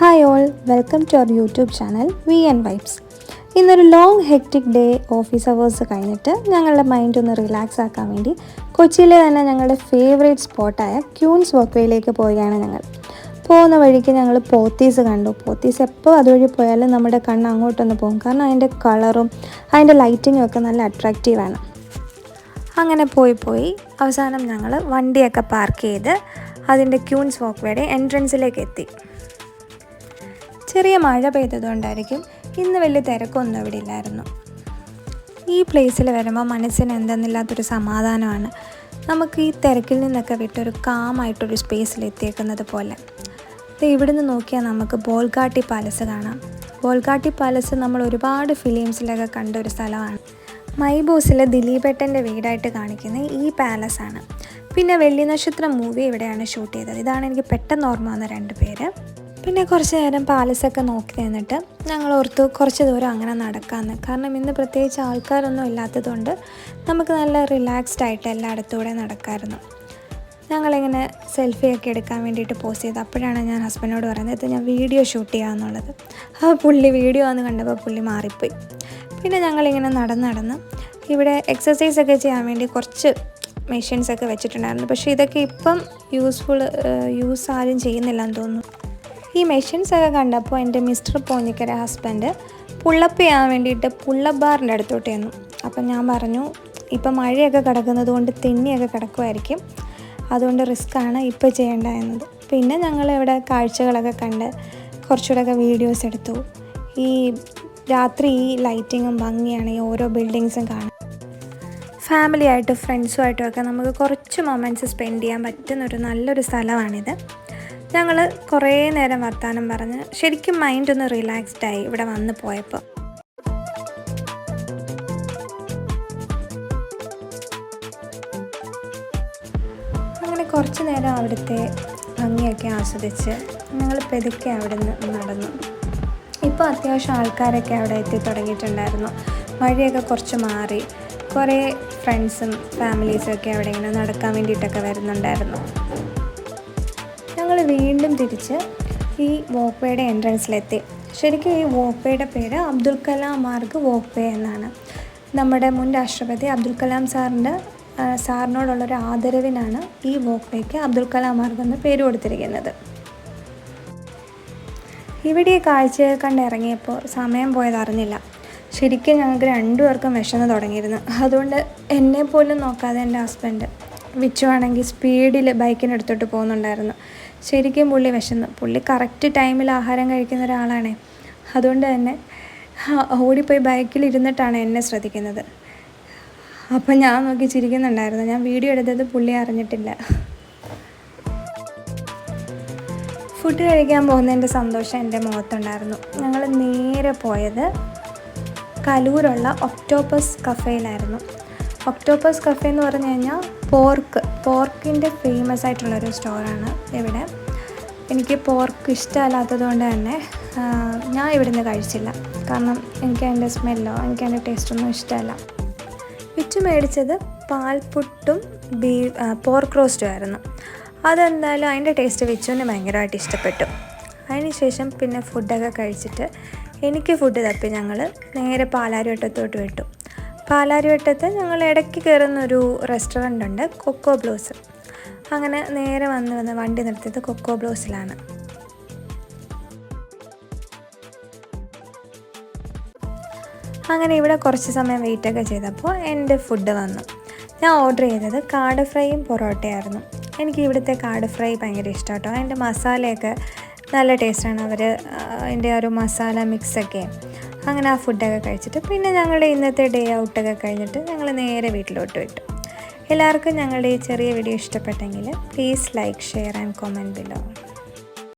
Hi all welcome to our YouTube channel V N vibes ഇന്നൊരു long hectic day office hours കഴിഞ്ഞിട്ട് ഞങ്ങളുടെ mind ഒന്ന് relax ആക്കാൻ വേണ്ടി കൊച്ചിയിലെ തന്നെ ഞങ്ങളുടെ ഫേവറേറ്റ് സ്പോട്ടായ ക്യൂൻസ് വോക്ക്വേയിലേക്ക് പോവുകയാണ് ഞങ്ങൾ. പോകുന്ന വഴിക്ക് ഞങ്ങൾ പോത്തീസ് കണ്ടു. പോത്തീസ് എപ്പോൾ അതുവഴി പോയാലും നമ്മുടെ കണ്ണ് അങ്ങോട്ടൊന്ന് പോകും. കാരണം അതിന്റെ കളറും അതിന്റെ ലൈറ്റിങ്ങും ഒക്കെ നല്ല അട്രാക്റ്റീവാണ് അങ്ങനെ പോയി പോയി അവസാനം ഞങ്ങൾ വണ്ടിയൊക്കെ പാർക്ക് ചെയ്ത് അതിന്റെ ക്യൂൻസ് വോക്ക്വേയുടെ എൻട്രൻസിലേക്ക് എത്തി. ചെറിയ മഴ പെയ്തതുകൊണ്ടായിരിക്കും ഇന്ന് വലിയ തിരക്കൊന്നും ഇവിടെ ഇല്ലായിരുന്നു. ഈ പ്ലേസിൽ വരുമ്പോൾ മനസ്സിന് എന്തെന്നില്ലാത്തൊരു സമാധാനമാണ്. നമുക്ക് ഈ തിരക്കിൽ നിന്നൊക്കെ വിട്ടൊരു കാമായിട്ടൊരു സ്പേസിൽ എത്തിയേക്കുന്നത് പോലെ. ഇവിടുന്ന് നോക്കിയാൽ നമുക്ക് ബോൾഗാട്ടി പാലസ് കാണാം. ബോൾഗാട്ടി പാലസ് നമ്മൾ ഒരുപാട് ഫിലിംസിലൊക്കെ കണ്ട ഒരു സ്ഥലമാണ്. മൈബോസിലെ ദിലീപേട്ടന്റെ വീടായിട്ട് കാണിക്കുന്ന ഈ പാലസാണ് പിന്നെ വെള്ളി നക്ഷത്രം മൂവി ഇവിടെയാണ് ഷൂട്ട് ചെയ്തത്. ഇതാണ് എനിക്ക് പെട്ടെന്ന് ഓർമ്മ വന്ന രണ്ട് പേര്. പിന്നെ കുറച്ച് നേരം പാലസൊക്കെ നോക്കി നിന്നിട്ട് ഞങ്ങൾ ഓർത്തു കുറച്ച് ദൂരം അങ്ങനെ നടക്കാമെന്ന്. കാരണം ഇന്ന് പ്രത്യേകിച്ച് ആൾക്കാരൊന്നും ഇല്ലാത്തതുകൊണ്ട് നമുക്ക് നല്ല റിലാക്സ്ഡ് ആയിട്ട് എല്ലായിടത്തൂടെ നടക്കാമായിരുന്നു. ഞങ്ങളിങ്ങനെ സെൽഫിയൊക്കെ എടുക്കാൻ വേണ്ടിയിട്ട് പോസ്റ്റ് ചെയ്തു അപ്പോഴാണ് ഞാൻ ഹസ്ബൻഡിനോട് പറയുന്നത് ഞാൻ വീഡിയോ ഷൂട്ട് ചെയ്യാമെന്നുള്ളത്. ആ പുള്ളി വീഡിയോ ആണെന്ന് കണ്ടപ്പോൾ പുള്ളി മാറിപ്പോയി. പിന്നെ ഞങ്ങളിങ്ങനെ നടന്ന് നടന്ന് ഇവിടെ എക്സസൈസൊക്കെ ചെയ്യാൻ വേണ്ടി കുറച്ച് മെഷീൻസൊക്കെ വെച്ചിട്ടുണ്ടായിരുന്നു. പക്ഷേ ഇതൊക്കെ ഇപ്പം യൂസ്ഫുൾ യൂസ് ആരും ചെയ്യുന്നില്ല എന്ന് തോന്നുന്നു. ഈ മെഷീൻസ് ഒക്കെ കണ്ടപ്പോൾ എന്റെ മിസ്റ്റർ പോഞ്ഞിക്കര ഹസ്ബൻഡ് പുള്ളപ്പ് ചെയ്യാൻ വേണ്ടിയിട്ട് പുള്ളപ്പ് ബാറിന്റെ അടുത്തോട്ട് ചെന്നു. അപ്പം ഞാൻ പറഞ്ഞു ഇപ്പം മഴയൊക്കെ കിടക്കുന്നത് കൊണ്ട് തെന്നിയൊക്കെ കിടക്കുമായിരിക്കും. അതുകൊണ്ട് റിസ്ക്കാണ് ഇപ്പോൾ ചെയ്യേണ്ട എന്നത് പിന്നെ ഞങ്ങൾ ഇവിടെ കാഴ്ചകളൊക്കെ കണ്ട് കുറച്ചുകൂടെയൊക്കെ വീഡിയോസ് എടുത്തു. ഈ രാത്രി ഈ ലൈറ്റിങ്ങും ഭംഗിയാണ് ഈ ഓരോ ബിൽഡിങ്സും കാണാൻ. ഫാമിലി ആയിട്ട് ഫ്രണ്ട്സുമായിട്ടും ഒക്കെ നമുക്ക് കുറച്ച് മൊമെന്റ്സ് സ്പെൻഡ് ചെയ്യാൻ പറ്റുന്ന ഒരു നല്ലൊരു സ്ഥലമാണിത്. ഞങ്ങൾ കുറേ നേരം വർത്തമാനം പറഞ്ഞ് ശരിക്കും മൈൻഡ് ഒന്ന് റിലാക്സ്ഡ് ആയി ഇവിടെ വന്നു പോയപ്പോൾ അങ്ങനെ കുറച്ച് നേരം അവിടുത്തെ ഭംഗിയൊക്കെ ആസ്വദിച്ച് ഞങ്ങൾ പെതുക്കെ അവിടെ നിന്ന് നടന്നു. ഇപ്പോൾ അത്യാവശ്യം ആൾക്കാരൊക്കെ അവിടെ എത്തി തുടങ്ങിയിട്ടുണ്ടായിരുന്നു. വഴിയൊക്കെ കുറച്ച് മാറി. കുറേ ഫ്രണ്ട്സും ഫാമിലീസും ഒക്കെ അവിടെ ഇങ്ങനെ നടക്കാൻ വേണ്ടിയിട്ടൊക്കെ വരുന്നുണ്ടായിരുന്നു. വീണ്ടും തിരിച്ച് ഈ വോക്ക് വേയുടെ എൻട്രൻസിലെത്തി. ശരിക്കും ഈ വോക്ക്വേയുടെ പേര് അബ്ദുൽ കലാം മാർഗ് വോക്ക് എന്നാണ്. നമ്മുടെ മുൻ രാഷ്ട്രപതി അബ്ദുൽ കലാം സാറിന്റെ സാറിനോടുള്ളൊരു ആദരവിനാണ് ഈ വോക്ക്വേക്ക് അബ്ദുൽ കലാം മാർഗ് എന്ന് പേര് കൊടുത്തിരിക്കുന്നത്. ഇവിടെ ഈ കാഴ്ച കണ്ട് ഇറങ്ങിയപ്പോൾ സമയം പോയത് അറിഞ്ഞില്ല. ശരിക്കും ഞങ്ങൾക്ക് രണ്ടുപേർക്കും വിശന്ന് തുടങ്ങിയിരുന്നു. അതുകൊണ്ട് എന്നെ പോലും നോക്കാതെ എന്റെ ഹസ്ബൻഡ് വിച്ചു ആണെങ്കിൽ സ്പീഡിൽ ബൈക്കിനെടുത്തോട്ട് പോകുന്നുണ്ടായിരുന്നു. ശരിക്കും പുള്ളി വിശന്നു. പുള്ളി കറക്റ്റ് ടൈമിൽ ആഹാരം കഴിക്കുന്ന ഒരാളാണേ. അതുകൊണ്ട് തന്നെ ഓടിപ്പോയി ബൈക്കിൽ ഇരുന്നിട്ടാണ് എന്നെ ശ്രദ്ധിക്കുന്നത്. അപ്പം ഞാൻ നോക്കി ചിരിക്കുന്നുണ്ടായിരുന്നു. ഞാൻ വീഡിയോ എടുത്തത് പുള്ളി അറിഞ്ഞിട്ടില്ല. ഫുഡ് കഴിക്കാൻ പോകുന്നതിന്റെ സന്തോഷം എന്റെ മുഖത്തുണ്ടായിരുന്നു. ഞങ്ങൾ നേരെ പോയത് കലൂരുള്ള ഒക്ടോപ്പസ് കഫേയിലായിരുന്നു. ഒക്ടോപ്പസ് കഫേ എന്ന് പറഞ്ഞു കഴിഞ്ഞാൽ പോർക്ക് പോർക്കിന്റെ ഫേമസ് ആയിട്ടുള്ളൊരു സ്റ്റോറാണ് ഇവിടെ. എനിക്ക് പോർക്ക് ഇഷ്ടമല്ലാത്തത് കൊണ്ട് തന്നെ ഞാൻ ഇവിടുന്ന് കഴിച്ചില്ല. കാരണം എനിക്ക് അതിന്റെ സ്മെല്ലോ എനിക്ക് അതിന്റെ ടേസ്റ്റൊന്നും ഇഷ്ടമല്ല. വിറ്റ് മേടിച്ചത് പാൽപുട്ടും ബീ പോർക്ക് റോസ്റ്റും ആയിരുന്നു. അതെന്തായാലും അതിന്റെ ടേസ്റ്റ് വെച്ചുവിന് ഭയങ്കരമായിട്ട് ഇഷ്ടപ്പെട്ടു. അതിനുശേഷം പിന്നെ ഫുഡൊക്കെ കഴിച്ചിട്ട് എനിക്ക് ഫുഡ് തപ്പി ഞങ്ങൾ നേരെ പാലാരിവട്ടത്തോട്ട് വിട്ടു. പാലാരിവട്ടത്ത് ഞങ്ങൾ ഇടയ്ക്ക് കയറുന്ന ഒരു റെസ്റ്റോറന്റ് ഉണ്ട് കൊക്കോ ബ്ലോസ്. അങ്ങനെ നേരെ വന്ന് വന്ന് വണ്ടി നിർത്തിയത് കൊക്കോ ബ്ലോസിലാണ്. അങ്ങനെ ഇവിടെ കുറച്ച് സമയം വെയിറ്റൊക്കെ ചെയ്തപ്പോൾ എന്റെ ഫുഡ് വന്നു. ഞാൻ ഓർഡർ ചെയ്തത് കാട് ഫ്രൈയും പൊറോട്ടയായിരുന്നു. എനിക്ക് ഇവിടുത്തെ കാട് ഫ്രൈ ഭയങ്കര ഇഷ്ടം കേട്ടോ അതിന്റെ മസാലയൊക്കെ നല്ല ടേസ്റ്റാണ്. അവർ അതിന്റെ ഒരു മസാല മിക്സൊക്കെ അങ്ങനെ ആ ഫുഡൊക്കെ കഴിച്ചിട്ട് പിന്നെ ഞങ്ങളുടെ ഇന്നത്തെ ഡേ ഔട്ടൊക്കെ കഴിഞ്ഞിട്ട് ഞങ്ങൾ നേരെ വീട്ടിലോട്ട് വിട്ടു. എല്ലാവർക്കും ഞങ്ങളുടെ ഈ ചെറിയ വീഡിയോ ഇഷ്ടപ്പെട്ടെങ്കിൽ please like share and comment below